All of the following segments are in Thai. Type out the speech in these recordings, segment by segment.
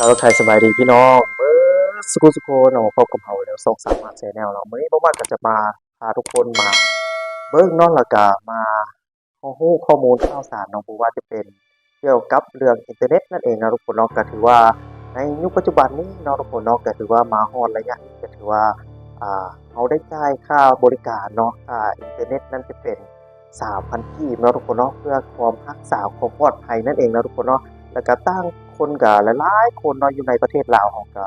เราไทยสบายดีพี่น้องเมื่อสกุลสุโคนเนาพบกับเราแล้วส่งสามารถแชนแนลเนาะมื้อนี้บ่มากก็จะมาพาทุกคนมา เบิ่งนอนละก็มาข้อมูลข้อมูลข่าวสารเนาะบ่ว่าจะเป็นเกี่ยวกับเรื่องอินเทอร์เน็ตนั่นเองนะทุกคนเนาะก็ถือว่าในยุคปัจจุบันนี้เนาะทุกคนเนาะก็ถือว่ามาฮอดระยะนี้ก็ถือว่าอ่าเราได้จ่ายค่าบริการเนาะค่าอินเทอร์เน็ตนั่นจะเป็น3,000กีบเนาะทุกคนเนาะเพื่อความรักษาความปลอดภัยนั่นเองนะทุกคนเนาะแล้วก็ตั้ง คนก็หลายๆคนเนาะอยู่ในประเทศลาวเราก็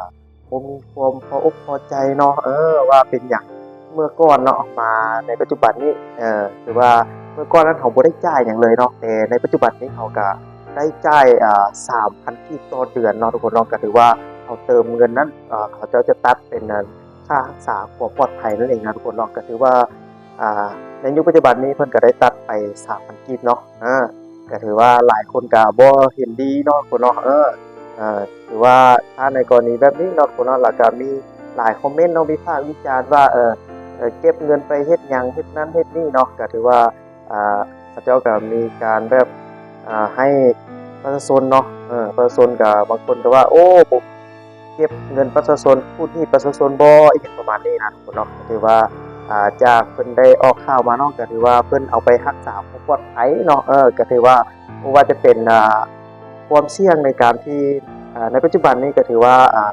บ่มีความพออกพอใจเนาะเออว่าเป็นหยังเมื่อก่อนเนาะมาในปัจจุบันนี้เออถือว่าเมื่อก่อนนั้นเราบ่ได้จ่ายหยังเลยเนาะแต่ในปัจจุบันนี้เขาก็ได้จ่ายอ่า3,000กีบต่อเดือนเนาะทุกคนเนาะก็ถือว่าเขาเติมเงินนั้นอ่าเขาจะจะตัดเป็นอ่าค่ารักษาความปลอดภัยนั่นเองนะทุกคนเนาะก็ถือว่าอ่าในยุคปัจจุบันนี้เพิ่นก็ได้ตัดไป3,000กีบเนาะอ่า ก็ถือว่าหลายคนก็บ่เห็นดีเนาะคนเนาะเออเอ่อถือว่าถ้าในกรณีแบบนี้เนาะคนเนาะแล้วก็มีหลายคอมเมนต์เนาะวิพากษ์วิจารณ์ว่าเออเก็บเงินไปเฮ็ดหยังเฮ็ดนั้นเฮ็ดนี่เนาะก็ถือว่าอ่าเขาเจ้าก็มีการแบบอ่าให้ประชาชนเนาะเออประชาชนก็บบางคนก็ว่า โอ้ผมเก็บเงินประชาชนพูดนี่ประชาชนบ่อีกประมาณนี้นะคนเนาะก็ถือว่า อ่าจากเพิ่นได้ออกข่าวมาเนาะก็ถือว่าเพิ่นเอาไปรักษาความปลอดภัยเนาะเออก็ถือว่าบ่ว่าจะเป็นอ่าความเสี่ยงในการที่อ่าในปัจจุบันนี้ก็ถือว่าอ่า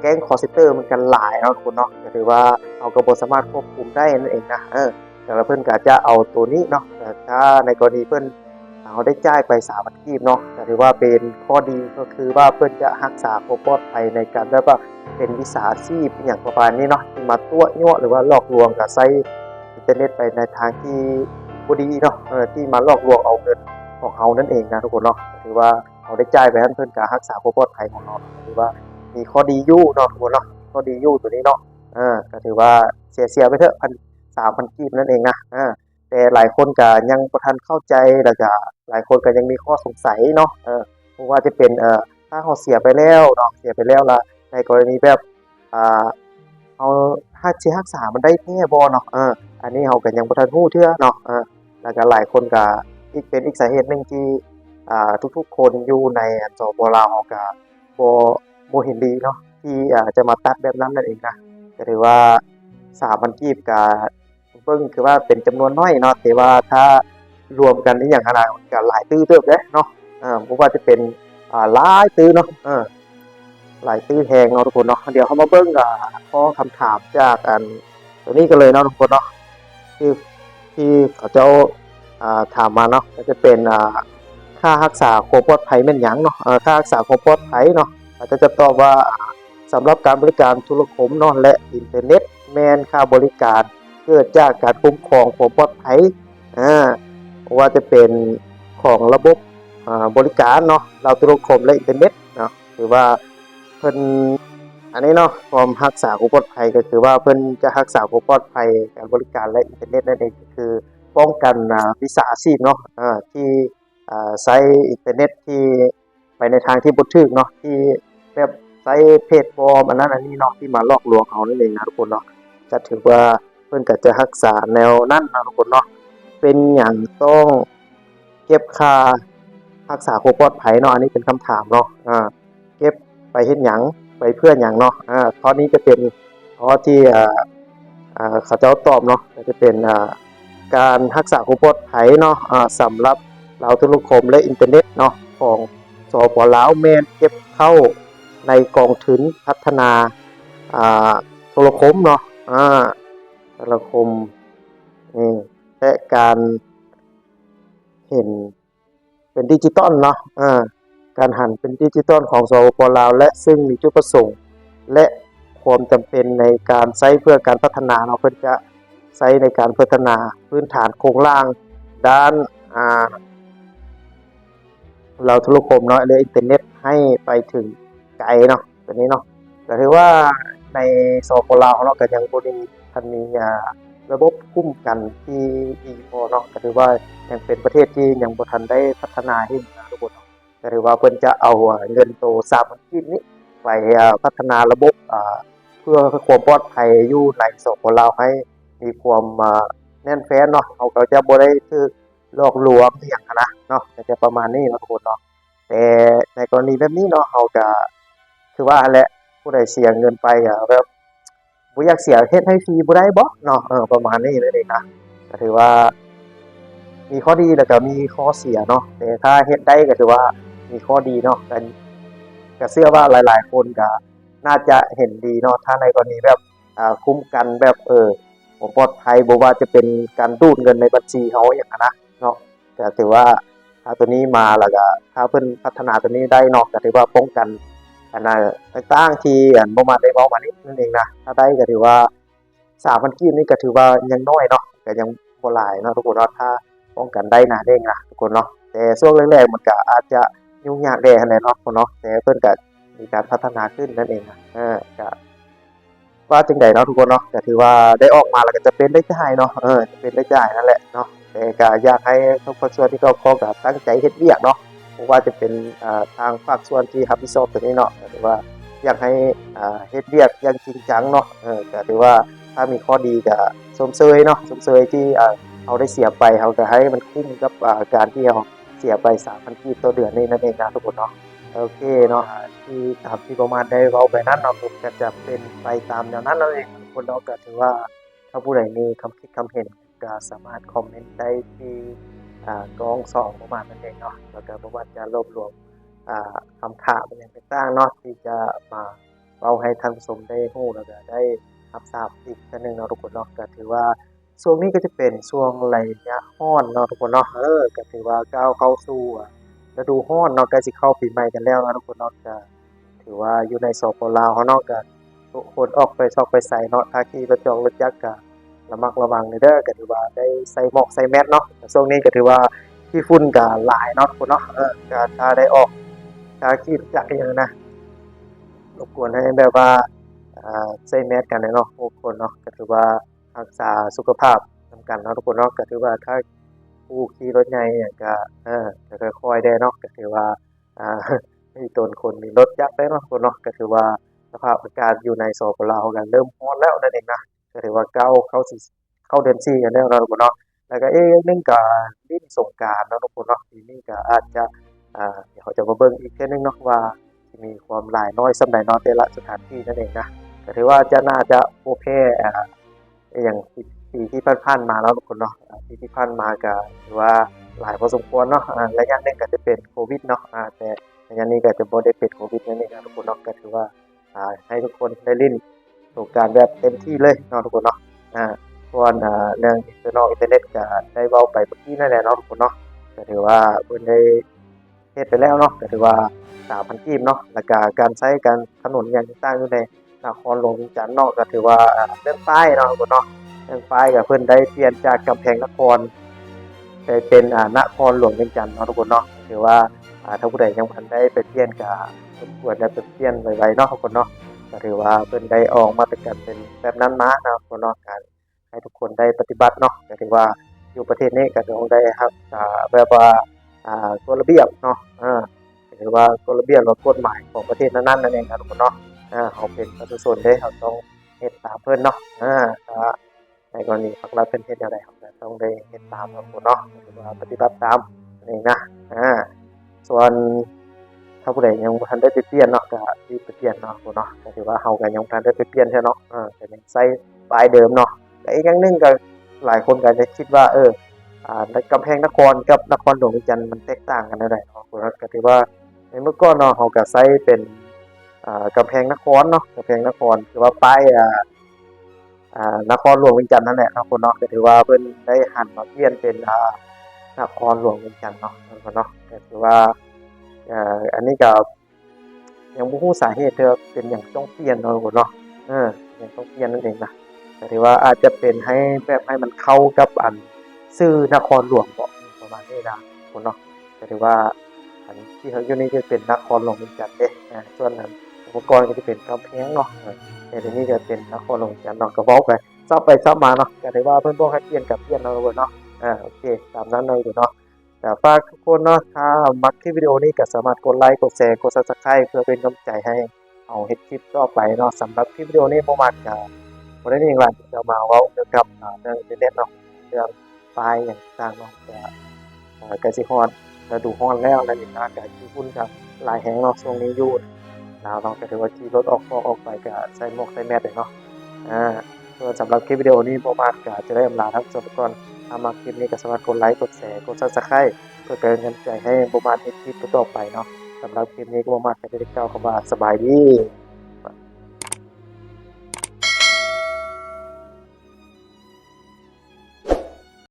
แก๊งคอร์เซนเตอร์มันกันหลายเนาะคุณเนาะก็ถือว่าเอาก็บ่สามารถควบคุมได้นั่นเองนะเออแต่ละเพิ่นก็จะเอาตัวนี้เนาะถ้าในกรณีเพิ่น เอาได้จ่ายไป3อาทิตย์เนาะก็ถือว่าเป็นข้อดีก็คือว่าเพิ่อนจะรักษาความปลอดภัยในการแบบว่าเป็นวิสาชีพอย่างประมาณนี้เนาะที่มาตั้วยั่วหรือว่าหลอกลวงกับใช้อินเทอร์เน็ตไปในทางที่บ่ดีเนาะที่มาหลอกลวงเอาเงินของเขานั่นเองนะทุกคนเนาะถือว่าเขาได้จ่ายไปนั้นเพิ่อนก็รักษาความปลอดภัยของเราถือว่ามีข้อดีอยู่เนาะทุกคนเนาะข้อดีอยู่ตัวนี้เนาะเออก็ถือว่าเสียเสียไปเถอะพันสามพันกีบนั่นเองนะเออ แต่หลายคนก็ยังบ่ทันเข้าใจแล้วก็หลายคนก็ยังมีข้อสงสัยเนาะเออเพราะว่าจะเป็นเอ่อถ้าเขาเสียไปแล้วเนาะเสียไปแล้วละในกรณีแบบอ่าเอาถ้าสิรักษามันได้แท้บ่เนาะเอออันนี้เราก็ยังบ่ทันรู้เทื่อเนาะเออแล้วก็หลายคนก็อีกเป็นอีกสาเหตุหนึ่งที่อ่าทุกๆ คนอยู่ในจอันสปลาวเราก็บ่บ่เห็นดีเนาะที่อ่าจะมาตัดแบบนั้นนั่นเองนะก็ถือว่า3,000กีบก็ เบิ่งคือว่าเป็นจำนวนน้อยเนาะแต่ว่าถ้ารวมกันอีหยังขนาดก็หลายตื้อเติบเด้เนาะเออบ่ว่าจะเป็นอ่าหลายตื้อเนาะเออหลายตื้อแหงเนาะทุกคนเนาะเดี๋ยวเขามาเบิ่งกับข้อคำถามจากอันตัวนี้กันเลยเนาะทุกคนเนาะที่ที่เขาเจ้าอ่าถามมาเนาะก็จะเป็นอ่าค่ารักษาความปลอดภัยแม่นยังเนาะอ่อค่ารักษาความปลอดภัยเนาะอาจจะจะตอบว่าอ่าสำหรับการบริการโทรคมเนาะและอินเทอร์เน็ตแมนค่าบริการ เกิดจากการคุ้มครองความปลอดภัยอ่าว่าจะเป็นของระบบอ่าบริการเนาะเราโทรคมและอินเทอร์เน็ตเนาะหรือว่าเพิ่นอันนี้เนาะความรักษาความปลอดภัยก็คือว่าเพิ่นจะรักษาความปลอดภัยการบริการและอินเทอร์เน็ตนั่นเองก็คือป้องกันอ่าวิสาชีพเนาะอ่าที่อ่าใช้อินเทอร์เน็ตที่ไปในทางที่บ่ถูกเนาะที่แบบใช้เพจปลอมอันนั้นอันนี้เนาะที่มาหลอกลวงเขานั่นเองนะทุกคนเนาะจะถือว่า เพิ่นก็จะรักษาแนวนั้นนะทุกคนเนาะเป็นหยังต้องเก็บค่ารักษาความปลอดภัยเนาะอันนี้เป็นคำถามเนาะอ่าเก็บไปเฮ็ดหยังไปเพื่อหยังเนาะอ่าข้อนี้จะเป็นข้อที่อ่าอ่าเขาเจ้าตอบเนาะจะเป็นอ่าการรักษาความปลอดภัยเนาะอ่าสำหรับเราโทรคมและอินเทอร์เน็ตเนาะของสปลาวแมนเก็บเข้าในกองทุนพัฒนาอ่าโทรคมเนาะอ่า รคมนี่และการเห็นเป็นดิจิตอลเนาะอ่าการหันเป็นดิจิตอลของสปปลาว และซึ่งมีจุดประสงค์ และความจำเป็นในการใช้เพื่อการพัฒนาเนาะเพิ่นจะใช้ในการพัฒนาพื้นฐานโครงล่างด้านอ่าเราโทรคมเนาะและอินเทอร์เน็ตให้ไปถึงไกลเนาะตัวนี้เนาะก็ถือว่าในสปปลาวเนาะก็ยังบ่ได้ ทันมีระบบคุ้มกันที่ดีพอเนาะก็ถือว่ายังเป็นประเทศที่ยังบ่ทันได้พัฒนาให้นะทุกคนเนาะก็ถือว่าเพิ่นจะเอาเงินโตสามพันกีบนี้ไปพัฒนาระบบเพื่อความปลอดภัยอยู่ในสปลาให้มีความแน่นแฟ้นเนาะเขาก็จะบ่ได้ถูกหลอกลวงอหยังนะเนาะจะประมาณนี้นะทุกคนเนาะแต่ในกรณีแบบนี้เนาะเขาก็คือว่าแหละผู้ใดเสียเงินไปก็แบบ บ่อยากเสียเฮ็ดให้ฟรีบ่ได้บ่เนาะเออประมาณนี้นั่นเองนะก็ถือว่า มีข้อดีแล้วก็มีข้อเสียเนาะแต่ถ้าเฮ็ดได้ก็ถือว่ามีข้อดีเนาะก็ก็เชื่อว่าหลาย ๆ คนก็น่าจะเห็นดีเนาะถ้าในกรณีแบบอ่าคุ้มกันแบบเออบ่ปลอดภัยบ่ว่าจะเป็นการดูดเงินในบัญชีเขาอย่างนั้นนะเนาะก็ถือว่าถ้าตัวนี้มาแล้วก็ถ้าเพิ่นพัฒนาตัวนี้ได้เนาะก็ถือว่าป้องกัน อันนั้นต่างๆที่อันบ่มาได้เว้ามานี่นั่นเองนะถ้าได้ก็ถือว่า3,000กีบนี่ก็ถือว่ายังน้อยเนาะก็ยังบ่หลายเนาะทุกคนเนาะถ้าป้องกันได้หนาเด้งนะทุกคนเนาะแต่ช่วงแรกๆมันก็อาจจะยุ่งยากแด่ขนาดเนาะคนเนาะแต่เพิ่นก็มีการพัฒนาขึ้นนั่นเองนะเออก็ว่าจังไดเนาะทุกคนเนาะก็ถือว่าได้ออกมาแล้วก็จะเป็นได้จ่ายเนาะเออจะเป็นได้จ่ายนั่นแหละเนาะแต่ก็อยากให้ทุกคนส่วนที่เขาเขาก็ตั้งใจเฮ็ดเวียกเนาะ บ่ว่าจะเป็นทางภาคส่วนที่รับผิดชอบตัวนี้เนาะก็ถือว่าอยากให้เฮ็ดเวียกอย่างจริงจังเนาะเออก็ถือว่าถ้ามีข้อดีก็ชมเชยเนาะชมเชยที่เราได้เสียไปเราจะให้มันคุ้มกับการที่เราเสียไป3,000กีบต่อเดือนนี่นั่นเองนะทุกคนเนาะโอเคเนาะที่ตามที่ประมาณได้เว้าไปนั้นเนาะผมก็จะเป็นไปตามแนวนั้นนั่นเองทุกคนเนาะก็ถือว่าถ้าผู้ใดมีคำคิดคำเห็นก็สามารถคอมเมนต์ได้ที่ กองสองประมาณนั้นเองเนาะแล้วก็ประมาณจะรวบรวมอ่าคำถามอย่างต่างๆเนาะที่จะมาเว้าให้ท่านผู้ชมได้รู้แล้วก็ได้รับทราบอีกทื่อหนึ่งเนาะทุกคนเนาะก็ถือว่าช่วงนี้ก็จะเป็นช่วงระยะร้อนเนาะทุกคนเนาะเออก็ถือว่าก้าวเข้าสู่ฤดูร้อนเนาะใกล้สิเข้าปีใหม่กันแล้วนะทุกคนเนาะก็ถือว่าอยู่ในสปลาวเฮาเนาะก็ทุกคนออกไปซอกไปใส่เนาะถ้าขี่รถจองรถจักรก็ ระมัดระวังเด้อก็ถือว่าได้ใส่หมวกใส่แมสเนาะแต่ช่วงนี้ก็ถือว่าที่ฝุ่นก็หลายเนาะทุกคนเนาะเออก็ถ้าได้ออกถ้าขี่รถจักอย่างนะรบกวนให้แบบว่าใส่แมสกันเนาะทุกคนเนาะก็ถือว่ารักษาสุขภาพนำกันเนาะทุกคนเนาะก็ถือว่าถ้าผู้ขี่รถใหญ่เนี่ยก็เออก็ค่อยๆได้เนาะก็ถือว่าอ่ามีตนคนมีรถยักษ์ได้เนาะทุกคนเนาะก็ถือว่าสภาพอากาศอยู่ในสปลาวก็เริ่มร้อนแล้วนั่นเองนะ ก็ถือว่าเก้าเข้าสิเข้าเดือนสี่กันแล้วเนาะทุกคนเนาะแล้วก็เอ๊ะเรื่งก็ลิ้นสงกานต์เนาะทุกคนเนาะปีนี้ก็อาจจะอ่าเดี๋ยวเขาจะมาเบิ่งอีกเทื่อนึงเนาะว่ามีความหลายน้อยส่ำใดเนาะแต่ละสถานที่นั่นเองนะก็ถือว่าจะน่าจะโอเคอ่าอย่างปีที่ผ่านๆมาแล้วทุกคนเนาะอ่าปีที่ผ่านมาก็ถือว่าหลายพอสมควรเนาะระยะนึงก็จะเป็นโควิดเนาะแต่ระยะนี้ก็จะบ่ได้เป็นโควิดนั่นเองนะทุกคนเนาะก็ถือว่าอ่าให้ทุกคนได้ลิ้น สงกานต์แบบเต็มที่เลยเนาะทุกคนเนาะอ่าส่วนอ่าเรื่องอินเทอร์น็ตอินเทอร์เน็ตก็ได้เว้าไปเมื่อกี้นั่นแหละเนาะทุกคนเนาะก็ถือว่าเพิ่นได้เฮ็ดไปแล้วเนาะก็ถือว่า3,000กีบเนาะแล้วก็การใช้การถนนอย่างต่างๆอยู่ในนครหลวงจันทน์เนาะก็ถือว่าเรื่องป้ายเนาะทุกคนเนาะเรื่องป้ายก็เพิ่นได้เปลี่ยนจากกำแพงนครไปเป็นอ่านครหลวงจันทน์เนาะทุกคนเนาะถือว่าอ่าถ้าผู้ใดยังบ่ทันได้ไปเปลี่ยนก็สมควรได้ไปเปลี่ยนไวๆเนาะทุกคนเนาะ ก็ถือว่าเพิ่นได้ออกมาตรการเป็นแบบนั้นมาเนาะทุกคนเนาะการให้ทุกคนได้ปฏิบัติเนาะก็ถือว่าอยู่ประเทศนี้ก็ต้องได้ครับอ่าแบบว่าอ่ากฎระเบียบเนาะอ่าถือว่ากฎระเบียบหรือกฎหมายของประเทศนั้นๆนั่นเองครับทุกคนเนาะอ่าเฮาเป็นประชาชนเด้เราต้องเฮ็ดตามเพิ่นเนาะอ่าก็ในกรณีภาครัฐเป็นเฮ็ดแนวใดครับก็ต้องได้เฮ็ดตามครับผมเนาะหรือว่าปฏิบัติตามนี่นะอ่าส่วนาผู้ใดยังทันได้ไปเปลี่ยนเนาะก็รีบไปเปลี่ยนเนาะผมเนาะก็ถือว่าเฮาก็ยังทันได้ไปเปลี่ยนใช่เนาะเออก็ยังใช้ป้ายเดิมเนาะแต่อีกอย่างหนึงก็หลายคนก็จะคิดว่า เอออ่าในกำแพงนครกับนครหลวงวียงจันทน์มันแตกต่างกันจังไดเนาะก็ถือว่าในเมื่อก่อนเนาะเฮาก็ใช้เป็นอ่ากำแพงนครเนาะกำแพงนครคือว่าป้ายอ่าอ่านครหลวงวียงจันทน์นั่นแหละเนาะคนเนาะก็ถือว่าเพิ่นได้หันมาเปลี่ยนเป็นอ่านครหลวงวียงจันทน์เนาะคนเนาะก็ถือว่า อ่ออันนี้ก็ยังบ่ฮู้สาเหตุเด้อเป็นหยังต้องเปลี่ยนเนาะคนเนาะเออยังต้องเปลี่ยนนั่นเองนะก็ถือว่าอาจจะเป็นให้แบบให้มันเข้ากับอันชื่อนครหลวงบ่ประมาณนี้นะคนเนาะก็ถือว่าอันที่เขาอยู่นี่จะเป็นนครหลวงเวียงจันทน์เด้อ่าส่วนนั้นอุปกรณ์ก็จะเป็นกำแพงเนาะแต่ทีนี้ก็เป็นนครหลวงจันทน์เนาะก็เว้าไปซับไปซับมาเนาะก็ถือว่าเพิ่อนบ่ให้เปลี่ยนกับเปลี่ยนเนาะทุกคนเนาะอ่าโอเคตามนั้นเลยเนาะ ก็ฝากทุกคนเนาะถ้ามักคลิปวิดีโอนี้ก็สามารถกดไลค์กดแชร์กด Subscribe เพื่อเป็นกำลังใจให้เอาเฮ็ดคลิปต่อไปเนาะสำหรับคลิปวิดีโอนี้บ่มักก็บ่ได้มีหยังหลายที่จะมาเว้าเกี่ยวกับอ่าเรื่องอินเทอร์เน็ตเนาะเรื่องไฟล์หยังต่างเนาะก็อ่าก็สิฮอดฤดูร้อนแล้วนั่นเองนะก็ญี่ปุ่นก็หลายแห่งเนาะช่วงนี้อยู่ลาวเนาะก็ถือว่าขี่รถออกนอกออกไปก็ใส่หมวกใส่แมสเลยเนาะอ่าส่วนสำหรับคลิปวิดีโอนี้บ่มากก็จะได้อำลาทั้งสองก่อน ถ้ามาคลิปนี้ก็สามารถกดไลค์กดแชร์กดซับสไครต์เพื่อเป็นกำลังใจให้บุมากในคลิปต่อไปเนาะสำหรับคลิปนี้ก็บ่มากก็จะได้กล่าขบาสบายดี